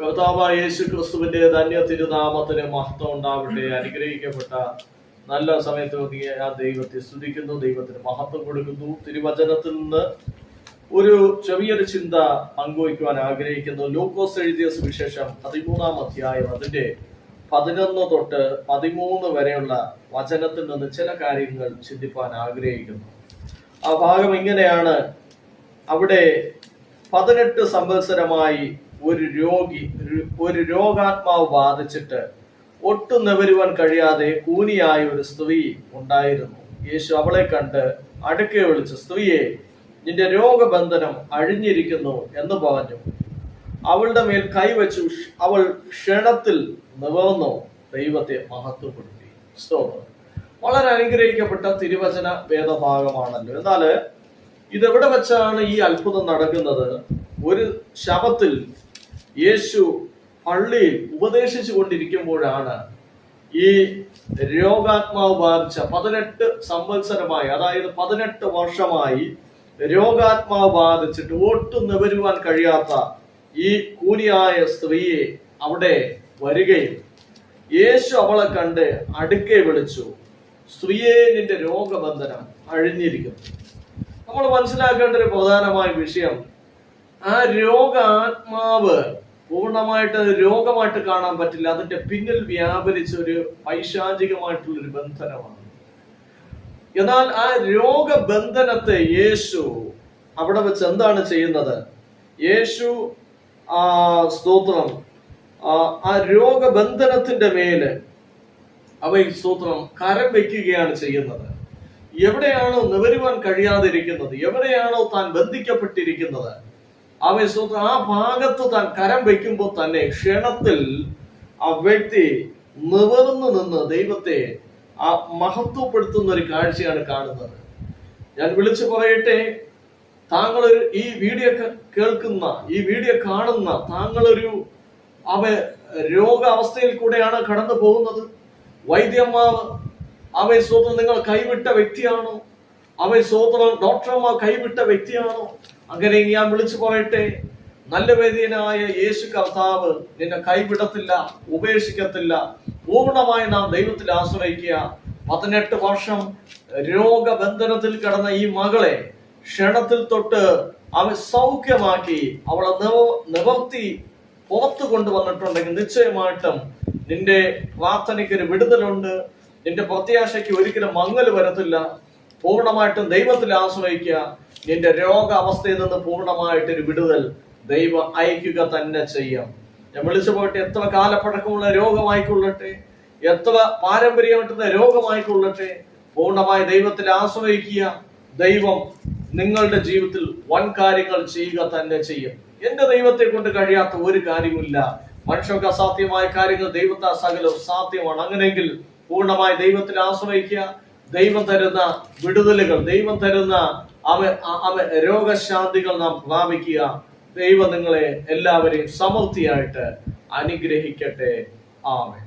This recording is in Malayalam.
കർത്താവായ യേശു ക്രിസ്തുവിന്റെ ധന്യ തിരുനാമത്തിന് മഹത്വം ഉണ്ടാവട്ടെ. അനുഗ്രഹിക്കപ്പെട്ട നല്ല സമയത്ത് ഒതുങ്ങിയ ആ ദൈവത്തെ സ്തുതിക്കുന്നു ദൈവത്തിന് മഹത്വം കൊടുക്കുന്നു. തിരുവചനത്തിൽ നിന്ന് ഒരു ചെറിയൊരു ചിന്ത പങ്കുവയ്ക്കുവാൻ ആഗ്രഹിക്കുന്നു. ലൂക്കോസ് എഴുതിയ സുവിശേഷം പതിമൂന്നാം അധ്യായം അതിന്റെ പതിനൊന്ന് തൊട്ട് പതിമൂന്ന് വരെയുള്ള വചനത്തിൽ നിന്ന് ചില കാര്യങ്ങൾ ചിന്തിപ്പാൻ ആഗ്രഹിക്കുന്നു. ആ ഭാഗം ഇങ്ങനെയാണ്. അവിടെ പതിനെട്ട് സംവത്സരമായി ഒരു രോഗി ഒരു- രോഗാത്മാവ് ബാധിച്ചിട്ട് ഒട്ടും നിവരുവാൻ കഴിയാതെ കൂനിയായ ഒരു സ്ത്രീ ഉണ്ടായിരുന്നു. യേശു അവളെ കണ്ട് അടുക്കെ വിളിച്ച് സ്ത്രീയെ നിന്റെ രോഗബന്ധനം അഴിഞ്ഞിരിക്കുന്നു എന്ന് പറഞ്ഞു. അവളുടെ മേൽ കൈവച്ചു അവൾ ക്ഷണത്തിൽ നിവർന്നു. ദൈവത്തെ മഹത്വപ്പെടുത്തി. സ്തോത്രം. വളരെ അനുഗ്രഹിക്കപ്പെട്ട തിരുവചന വേദഭാഗമാണല്ലോ. എന്നാൽ ഇതെവിടെ വെച്ചാണ് ഈ അത്ഭുതം നടക്കുന്നത്? ഒരു ശവത്തിൽ യേശു പള്ളിയിൽ ഉപദേശിച്ചു കൊണ്ടിരിക്കുമ്പോഴാണ് ഈ രോഗാത്മാവ് ബാധിച്ച പതിനെട്ട് സംവത്സരമായി അതായത് പതിനെട്ട് വർഷമായി രോഗാത്മാവ് ബാധിച്ചിട്ട് ഒട്ടും നിവരുവാൻ കഴിയാത്ത ഈ കൂനിയായ സ്ത്രീയെ അവിടെ വരികയും യേശു അവളെ കണ്ട് അടുക്കെ വിളിച്ചു സ്ത്രീയെ നിന്റെ രോഗബന്ധനം അഴിഞ്ഞിരിക്കുന്നു. നമ്മൾ മനസ്സിലാക്കേണ്ട ഒരു പ്രധാനമായ വിഷയം ആ രോഗാത്മാവ് പൂർണമായിട്ട് രോഗമായിട്ട് കാണാൻ പറ്റില്ല. അതിന്റെ പിന്നിൽ വ്യാപരിച്ച ഒരു പൈശാചികമായിട്ടുള്ള ഒരു ബന്ധനമാണ്. എന്നാൽ ആ രോഗബന്ധനത്തെ യേശു അവിടെ വെച്ച് എന്താണ് ചെയ്യുന്നത്? യേശു ആ സ്തോത്രം ആ, രോഗ രോഗബന്ധനത്തിന്റെ മേൽ അവയിൽ സ്തോത്രം കരം വെക്കുകയാണ് ചെയ്യുന്നത്. എവിടെയാണോ നിവരുവാൻ കഴിയാതിരിക്കുന്നത് എവിടെയാണോ താൻ ബന്ധിക്കപ്പെട്ടിരിക്കുന്നത് അവൻ സ്തോത്രം ആ ഭാഗത്ത് താൻ കരം വയ്ക്കുമ്പോൾ തന്നെ ക്ഷണത്തിൽ ആ വ്യക്തി നിവർന്നു നിന്ന് ദൈവത്തെ ആ മഹത്വപ്പെടുത്തുന്ന ഒരു കാഴ്ചയാണ് കാണുന്നത്. ഞാൻ വിളിച്ചു പറയട്ടെ താങ്കൾ ഈ വീഡിയോ കേൾക്കുന്ന ഈ വീഡിയോ കാണുന്ന താങ്കളൊരു അവ രോഗാവസ്ഥയിൽ കൂടെയാണ് കടന്നു പോകുന്നത് വൈദ്യന്മാർ അവയെ സ്വന്തം നിങ്ങൾ കൈവിട്ട വ്യക്തിയാണോ? അവൻ സ്വന്തം ഡോക്ടർമാർ കൈവിട്ട വ്യക്തിയാണോ? അങ്ങനെ ഞാൻ വിളിച്ചു പറയട്ടെ. നല്ല വേദിയനായ യേശു കർത്താവ് നിന്നെ കൈവിടത്തില്ല ഉപേക്ഷിക്കത്തില്ല. പൂർണമായി നാം ദൈവത്തിൽ ആശ്രയിക്കുക. പതിനെട്ട് വർഷം രോഗബന്ധനത്തിൽ കിടന്ന ഈ മകളെ ക്ഷണത്തിൽ തൊട്ട് അവൻ സൗഖ്യമാക്കി അവളെ നിവ- നിവർത്തി പുറത്തു കൊണ്ടുവന്നിട്ടുണ്ടെങ്കിൽ നിശ്ചയമായിട്ടും നിന്റെ പ്രാർത്ഥനയ്ക്ക് ഒരു വിടുതലുണ്ട്. നിന്റെ പ്രത്യാശയ്ക്ക് ഒരിക്കലും മങ്ങൽ വരത്തില്ല. പൂർണമായിട്ടും ദൈവത്തിൽ ആശ്രയിക്കുക. നിന്റെ രോഗാവസ്ഥയിൽ നിന്ന് പൂർണമായിട്ട് ഒരു വിടുതൽ ദൈവം അയക്കുക തന്നെ ചെയ്യാം. ഞാൻ വിളിച്ചു പോയിട്ട് എത്ര കാലപ്പഴക്കമുള്ള രോഗമായിക്കൊള്ളട്ടെ എത്ര പാരമ്പര്യമായിട്ടുള്ള രോഗമായിക്കൊള്ളട്ടെ പൂർണമായി ദൈവത്തിൽ ആശ്രയിക്കുക. ദൈവം നിങ്ങളുടെ ജീവിതത്തിൽ വൻ കാര്യങ്ങൾ ചെയ്യുക തന്നെ ചെയ്യും. എന്റെ ദൈവത്തെ കൊണ്ട് കഴിയാത്ത ഒരു കാര്യമില്ല മനുഷ്യർക്ക് അസാധ്യമായ കാര്യങ്ങൾ ദൈവത്തെ സകലവും സാധ്യമാണ്. അങ്ങനെയെങ്കിൽ പൂർണമായി ദൈവത്തിൽ ആശ്രയിക്കുക. ദൈവം തരുന്ന വിടുതലുകൾ ദൈവം തരുന്ന അവ അവ രോഗശാന്തികൾ നാം പ്രാപിക്കുക. ദൈവം നിങ്ങളെ എല്ലാവരെയും സമൃദ്ധിയായിട്ട് അനുഗ്രഹിക്കട്ടെ. ആമേ